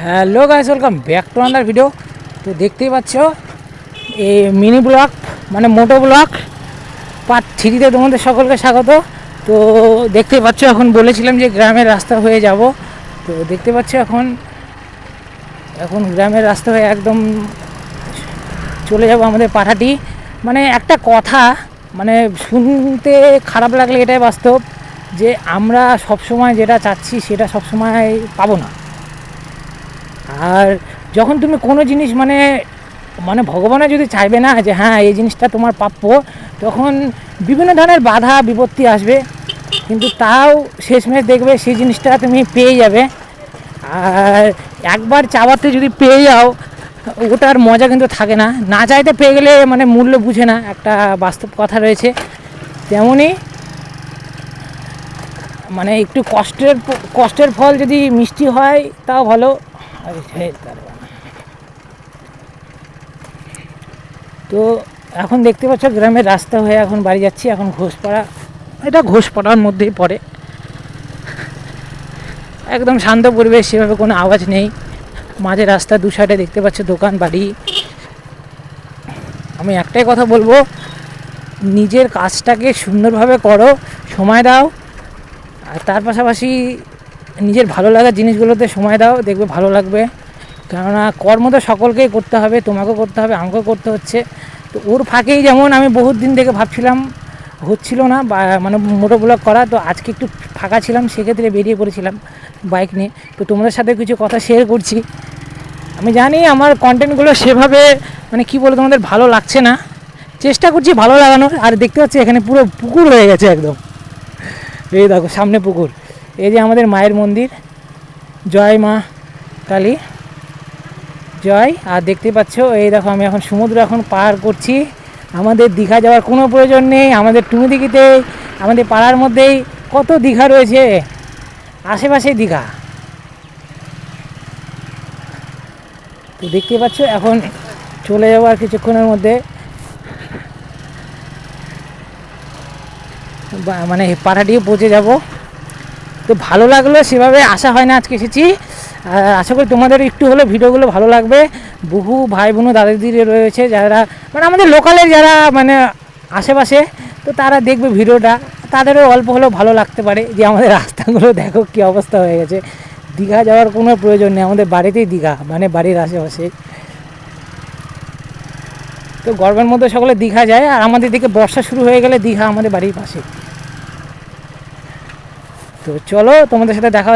Hello guys welcome back to another video তো দেখতেই পাচ্ছ, এই মিনি ব্লগ মানে মোটো ব্লগ পার্ট থ্রিতে তোমাদের সকলকে স্বাগত। তো দেখতেই পাচ্ছ, এখন বলেছিলাম যে গ্রামের রাস্তা হয়ে যাব। তো দেখতে পাচ্ছ এখন এখন গ্রামের রাস্তা হয়ে একদম চলে যাব আমাদের পাঠাটি। মানে একটা কথা মানে শুনতে খারাপ লাগলে এটাই বাস্তব, যে আমরা সবসময় যেটা চাচ্ছি সেটা সবসময় পাবো না। আর যখন তুমি কোনো জিনিস মানে মানে ভগবানের যদি চাইবে না যে হ্যাঁ এই জিনিসটা তোমার প্রাপ্য, তখন বিভিন্ন ধরনের বাধা, বিপত্তি আসবে। কিন্তু তাও শেষমেশ দেখবে সেই জিনিসটা তুমি পেয়ে যাবে। আর একবার চাওয়াতে যদি পেয়ে যাও, ওটার মজা কিন্তু থাকে না। না চাইতে পেয়ে গেলে মানে মূল্য বুঝে না, একটা বাস্তব কথা রয়েছে। তেমনই মানে একটু কষ্টের কষ্টের ফল যদি মিষ্টি হয়, তাও ভালো। তার বাবা। তো এখন দেখতে পাচ্ছ গ্রামের রাস্তা হয়ে এখন বাড়ি যাচ্ছি, এখন ঘোষপাড়া। এটা ঘোষপাড়ার মধ্যেই পড়ে। একদম শান্ত পরিবেশ, সেভাবে কোনো আওয়াজ নেই। মাঝে রাস্তা দু সাইডে দেখতে পাচ্ছ দোকান, বাড়ি। আমি একটাই কথা বলব, নিজের কাজটাকে সুন্দরভাবে করো, সময় দাও, আর তার পাশাপাশি নিজের ভালো লাগার জিনিসগুলোতে সময় দাও, দেখবে ভালো লাগবে। কেননা কর্ম তো সকলকেই করতে হবে, তোমাকেও করতে হবে, আমাকেও করতে হচ্ছে। তো ওর ফাঁকেই যেমন আমি বহুত দিন থেকে ভাবছিলাম, হচ্ছিল না, বা মানে মোটো ব্লগ করা, তো আজকে একটু ফাঁকা ছিলাম, সেক্ষেত্রে বেরিয়ে পড়েছিলাম বাইক নিয়ে। তো তোমাদের সাথে কিছু কথা শেয়ার করছি। আমি জানি আমার কন্টেন্টগুলো সেভাবে মানে কি বলে তোমাদের, ভালো লাগছে না। চেষ্টা করছি ভালো লাগানোর, আর দেখতে পাচ্ছি এখানে পুরো পুকুর হয়ে গেছে একদম। এই দেখো, সামনে পুকুর। এই যে আমাদের মায়ের মন্দির। জয় মা কালী। জয়। আর দেখতে পাচ্ছ, এই দেখো আমি এখন সমুদ্র এখন পার করছি। আমাদের দীঘা যাওয়ার কোনো প্রয়োজন নেই, আমাদের টুমিদিঘিতে আমাদের পাড়ার মধ্যেই কত দীঘা রয়েছে। আশেপাশে দীঘা। তো দেখতে পাচ্ছ, এখন চলে যাওয়ার কিছুক্ষণের মধ্যে। মানে পাড়াটিও পৌঁছে যাব। তো ভালো লাগল, সেভাবে আশা হয় না আজকে এসেছি। আশা করি তোমাদের একটু হলেও ভিডিওগুলো ভালো লাগবে। বহু ভাই বোন দাদা দিদি রয়েছে, যারা মানে আমাদের লোকালের যারা মানে আশেপাশে, তো তারা দেখবে ভিডিওটা। তাদেরও অল্প হলেও ভালো লাগতে পারে যে আমাদের রাস্তাগুলো দেখো কী অবস্থা হয়ে গেছে। দীঘা যাওয়ার কোনো প্রয়োজন নেই, আমাদের বাড়িতেই দীঘা মানে বাড়ির আশেপাশে। তো গরমের মধ্যে সকলে দীঘা যায়, আর আমাদের দিকে বর্ষা শুরু হয়ে গেলে দীঘা আমাদের বাড়ির পাশে। তো চলো তোমাদের সাথে দেখা